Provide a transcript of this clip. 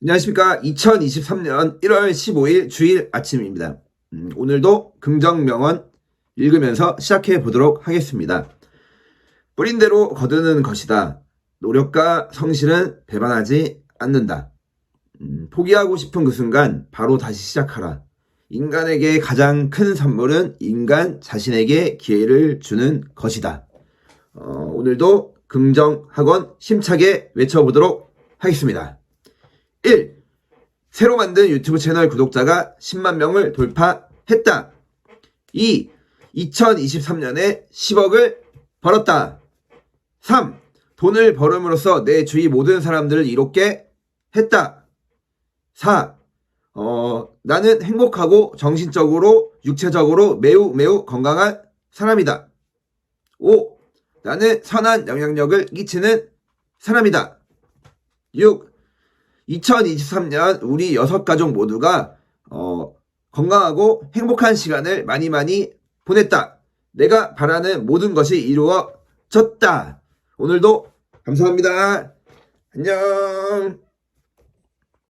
안녕하십니까. 2023년 1월 15일 주일 아침입니다. 음, 오늘도 긍정명언 읽으면서 시작해 보도록 하겠습니다. 뿌린 대로 거두는 것이다. 노력과 성실은 배반하지 않는다. 음, 포기하고 싶은 그 순간 바로 다시 시작하라. 인간에게 가장 큰 선물은 인간 자신에게 기회를 주는 것이다. 어, 오늘도 긍정학원 심차게 외쳐보도록 하겠습니다. 1. 새로 만든 유튜브 채널 구독자가 10만 명을 돌파했다. 2. 2023년에 10억을 벌었다. 3. 돈을 벌음으로써 내 주위 모든 사람들을 이롭게 했다. 4. 어, 나는 행복하고 정신적으로, 육체적으로 매우 매우 건강한 사람이다. 5. 나는 선한 영향력을 끼치는 사람이다. 6. 2023년 우리 여섯 가족 모두가 어, 건강하고 행복한 시간을 많이 많이 보냈다. 내가 바라는 모든 것이 이루어졌다. 오늘도 감사합니다. 안녕.